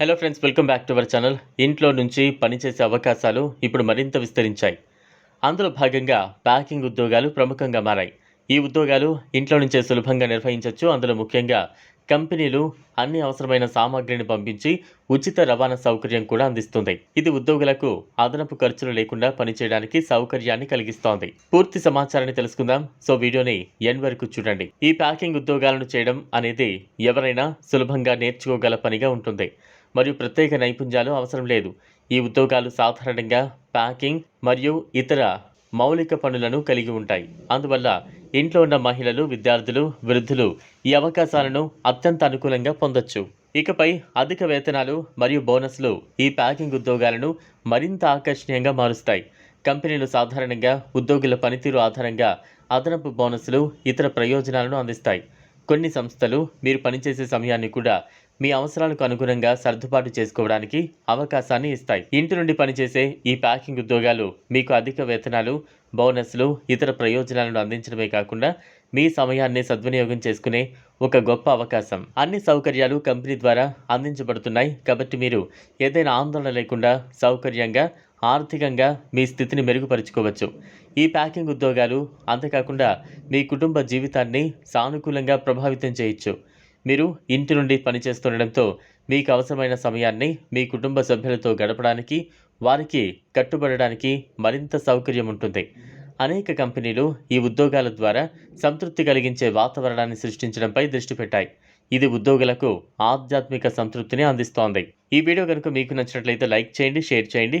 Hello friends welcome back to our channel ఇంట్లో నుంచి పనిచేసే అవకాశాలు ఇప్పుడు మరింత విస్తరించాయి. అందులో భాగంగా ప్యాకింగ్ ఉద్యోగాలు ప్రముఖంగా మారాయి. ఈ ఉద్యోగాలు ఇంట్లో నుంచే సులభంగా నిర్వహించవచ్చు. అందులో ముఖ్యంగా కంపెనీలు అన్ని అవసరమైన సామాగ్రిని పంపించి ఉచిత రవాణా సౌకర్యం కూడా అందిస్తుంది. ఇది ఉద్యోగులకు అదనపు ఖర్చులు లేకుండా పనిచేయడానికి సౌకర్యాన్ని కలిగిస్తోంది. పూర్తి సమాచారాన్ని తెలుసుకుందాం. సో వీడియోని ఎన్ వరకు చూడండి. ఈ ప్యాకింగ్ ఉద్యోగాలను చేయడం అనేది ఎవరైనా సులభంగా నేర్చుకోగల పనిగా ఉంటుంది. మరియు ప్రత్యేక నైపుణ్యాలు అవసరం లేదు. ఈ ఉద్యోగాలు సాధారణంగా ప్యాకింగ్ మరియు ఇతర మౌలిక పనులను కలిగి ఉంటాయి. అందువల్ల ఇంట్లో ఉన్న మహిళలు విద్యార్థులు వృద్ధులు ఈ అవకాశాలను అత్యంత అనుకూలంగా పొందొచ్చు. ఇకపై అధిక వేతనాలు మరియు బోనస్లు ఈ ప్యాకింగ్ ఉద్యోగాలను మరింత ఆకర్షణీయంగా మారుస్తాయి. కంపెనీలు సాధారణంగా ఉద్యోగుల పనితీరు ఆధారంగా అదనపు బోనస్లు ఇతర ప్రయోజనాలను అందిస్తాయి. కొన్ని సంస్థలు మీరు పనిచేసే సమయాన్ని కూడా మీ అవసరాలకు అనుగుణంగా సర్దుబాటు చేసుకోవడానికి అవకాశాన్ని ఇస్తాయి. ఇంటి నుండి పనిచేసే ఈ ప్యాకింగ్ ఉద్యోగాలు మీకు అధిక వేతనాలు బోనస్లు ఇతర ప్రయోజనాలను అందించడమే కాకుండా మీ సమయాన్ని సద్వినియోగం చేసుకునే ఒక గొప్ప అవకాశం. అన్ని సౌకర్యాలు కంపెనీ ద్వారా అందించబడుతున్నాయి కాబట్టి మీరు ఏదైనా ఆందోళన లేకుండా సౌకర్యంగా ఆర్థికంగా మీ స్థితిని మెరుగుపరుచుకోవచ్చు. ఈ ప్యాకింగ్ ఉద్యోగాలు అంతేకాకుండా మీ కుటుంబ జీవితాన్ని సానుకూలంగా ప్రభావితం చేయొచ్చు. మీరు ఇంటి నుండి పనిచేస్తుండడంతో మీకు అవసరమైన సమయాన్ని మీ కుటుంబ సభ్యులతో గడపడానికి వారికి కట్టుబడడానికి మరింత సౌకర్యం ఉంటుంది. అనేక కంపెనీలు ఈ ఉద్యోగాల ద్వారా సంతృప్తి కలిగించే వాతావరణాన్ని సృష్టించడంపై దృష్టి పెట్టాయి. ఇది ఉద్యోగులకు ఆధ్యాత్మిక సంతృప్తిని అందిస్తోంది. ఈ వీడియో కనుక మీకు నచ్చినట్లయితే లైక్ చేయండి షేర్ చేయండి.